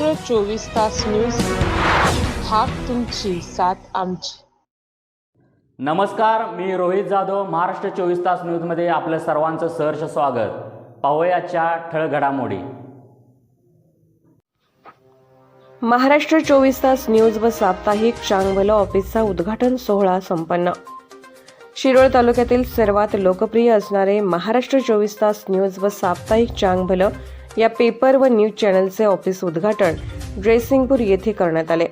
महाराष्ट्र चोवीस तास न्यूज हाक तुमची साथ आमची. नमस्कार मी रोहित जाधव महाराष्ट्र चोवीस तास न्यूजमध्ये आपलं सर्वांचं सहर्ष स्वागत. पाहूयाच्या ठळक घडामोडी. महाराष्ट्र चोवीस तास न्यूज व साप्ताहिक चांगभलं ऑफिसचा उद्घाटन सोहळा संपन्न. शिरोळ तालुक्यातील सर्वात लोकप्रिय असणारे महाराष्ट्र चोवीस तास न्यूज व साप्ताहिक चांगभलं या पेपर व न्यूज चॅनलचे ऑफिस उद्घाटन ड्रेसिंगपूर येथे करण्यात आले.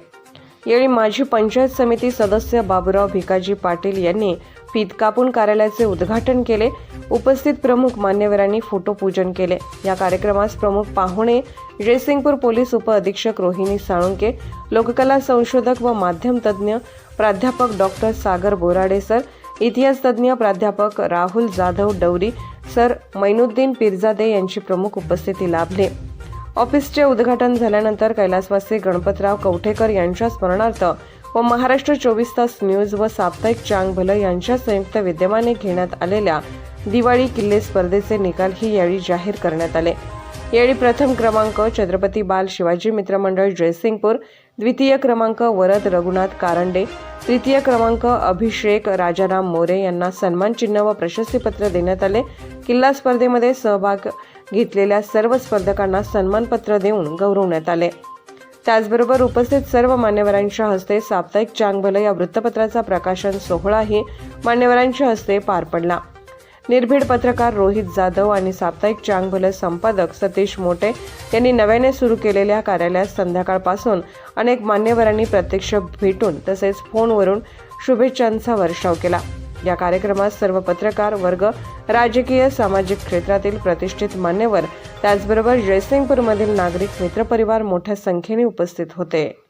यावेळी माजी पंचायत समिती सदस्य बाबुराव भिकाजी पाटील यांनी फीत कापून कार्यालयाचे उद्घाटन केले. उपस्थित प्रमुख मान्यवरांनी फोटो पूजन केले. या कार्यक्रमास प्रमुख पाहुणे जयसिंगपूर पोलीस उपअधीक्षक रोहिणी साळुंके लोककला संशोधक व माध्यम तज्ज्ञ प्राध्यापक डॉक्टर सागर बोराडे सर इतिहास तज्ज्ञ प्राध्यापक राहुल जाधव डवरी सर मैनुद्दीन पिरजादे यांची प्रमुख उपस्थिती लाभली. ऑफिसचे उद्घाटन झाल्यानंतर कैलासवासी गणपतराव कवठेकर यांच्या स्मरणार्थ व महाराष्ट्र चोवीस तास न्यूज व साप्ताहिक चांग भलं यांच्या संयुक्त विद्यमाने घेण्यात आलेल्या दिवाळी किल्ले स्पर्धेचे निकाल ही यावेळी जाहीर करण्यात आले. यावेळी प्रथम क्रमांक छत्रपती बाल शिवाजी मित्र मंडळ जयसिंगपूर द्वितीय क्रमांक वरद रघुनाथ कारंडे तृतीय क्रमांक अभिषेक राजाराम मोरे यांना सन्मान चिन्ह व प्रशस्तीपत्र देण्यात आले. किल्ला स्पर्धेमध्ये सहभाग घेतलेल्या सर्व स्पर्धकांना सन्मानपत्र देऊन गौरवण्यात आले. त्याचबरोबर उपस्थित सर्व मान्यवरांच्या हस्ते साप्ताहिक चांगभलं या वृत्तपत्राचा प्रकाशन सोहळाही मान्यवरांच्या हस्ते पार पडला. निर्भीड पत्रकार रोहित जाधव आणि साप्ताहिक चांगभलं संपादक सतीश मोटे यांनी नव्याने सुरू केलेल्या कार्यालयात संध्याकाळपासून अनेक मान्यवरांनी प्रत्यक्ष भेटून तसेच फोनवरून शुभेच्छांचा वर्षाव केला. या कार्यक्रमात सर्व पत्रकार वर्ग राजकीय सामाजिक क्षेत्रातील प्रतिष्ठित मान्यवर त्याचबरोबर जयसिंगपूरमधील नागरिक मित्रपरिवार मोठ्या संख्येने उपस्थित होते.